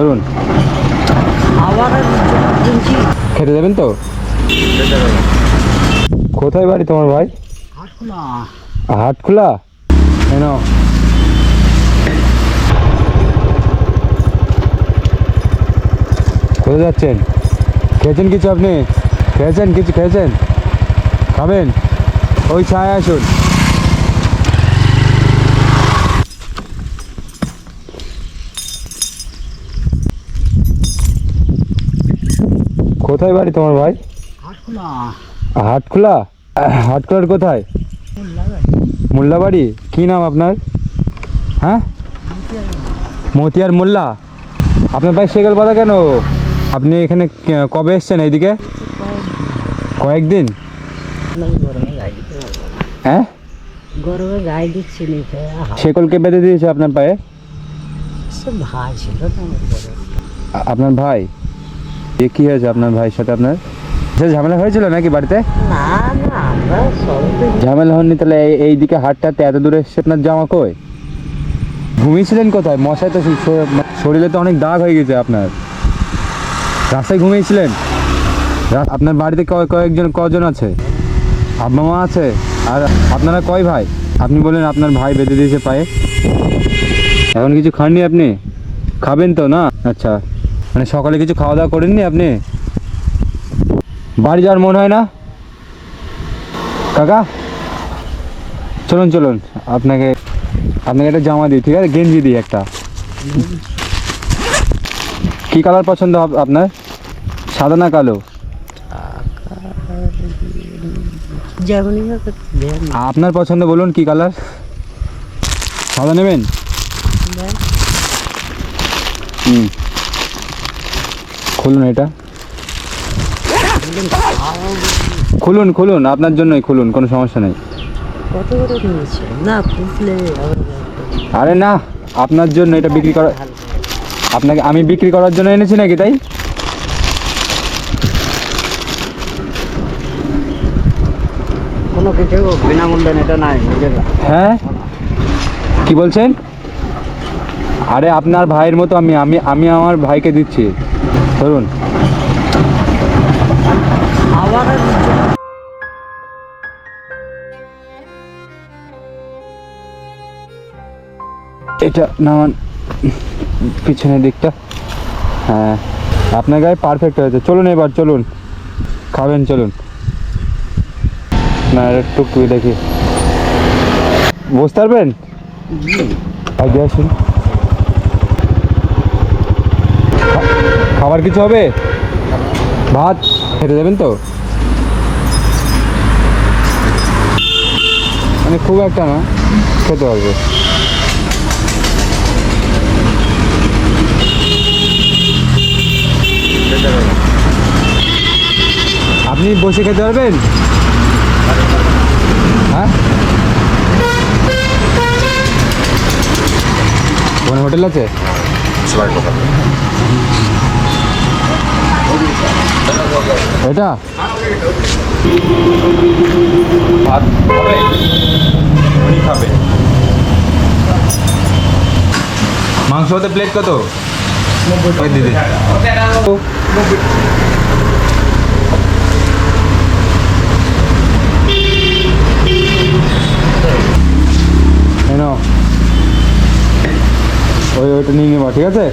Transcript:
ধরুন। খেতে দেবেন তো? কোথায় বাড়ি তোমার ভাই? না হাট খোলা কেন কোথায় যাচ্ছেন? খেয়েছেন কিছু আপনি? খেয়েছেন কিছু? খেয়েছেন? খাবেন? ওই ছায় আসুন। কোথায় বাড়ি তোমার ভাই? না হাট খোলা হাট খোলার কোথায়? মোল্লাবাড়ি। কি নাম আপনার? হ্যাঁ? মতিয়ার মোল্লা। আপনার ভাই সেগেল পাতা কেন? আপনি এখানে কবে এসছেন এইদিকে? কয়েকদিন? হ্যাঁ? শেকলকে বেঁধে দিয়েছে আপনার পায়ে? ভাই ছিল বড়। আপনার ভাই? এ কি হয়েছে আপনার ভাইয়ের সাথে আপনার? ঝামেলা হয়েছিল নাকি বাড়িতে? ঝামেলা হননি তাহলে এই- এইদিকে হাটটাতে এত দূরে এসছে আপনার জামা কই? ঘুমিয়েছিলেন কোথায়? মশায় তো শরীরে তো অনেক দাগ হয়ে গেছে আপনার। রাস্তায় ঘুমিয়েছিলেন? আপনার বাড়িতে কয় কয়েকজন কজন আছে? আব্বা মা আছে? আর আপনারা কয় ভাই? আপনি বলেন আপনার ভাই বেঁধে দিয়েছে পায়ে। এখন কিছু খাননি আপনি? খাবেন তো না? আচ্ছা। মানে সকালে কিছু খাওয়া দাওয়া করেননি আপনি? বাড়ি যাওয়ার মন হয় না? কাকা? চলুন চলুন। আপনাকে আপনাকে একটা জামা দিই ঠিক আছে? গেঞ্জি দিই একটা। কি কালার পছন্দ আপ- আপনার? সাদা না কালো? আপনার পছন্দ বলুন কি কালার? সাদা নেবেন? হুম। খুলুন এটা। খুলুন খুলুন আপনার জন্যই খুলুন কোনো সমস্যা নেই। কত করে নিয়েছে? না ফুটলে আরে না আপনার জন্য এটা বিক্রি করা আপনাকে আমি বিক্রি করার জন্য এনেছি নাকি তাই? কোনো কিছু বিনামূল্যে এটা নাই হ্যাঁ? কি বলছেন? আরে আপনার ভাইয়ের মতো আমি আমি আমি আমার ভাইকে দিচ্ছি। ধরুন। এটা নামান পিছনের দিকটা। হ্যাঁ আপনার গায়ে পারফেক্ট হয়েছে। চলুন এবার চলুন। খাবেন চলুন। না এটা টুকটুকি দেখি। বসতে পারবেন? আগে আসুন। খাবার কিছু হবে? ভাত? খেতে দেবেন তো? মানে খুব একটা না, খেতে পারবে। আপনি বসে খেতে পারবেন? হ্যাঁ? কোনো হোটেল আছে? এটা? ভাত খাবে? মাংস হতে প্লেট কত? দিদি। ওই ওইটা নিয়ে নেবা ঠিক আছে?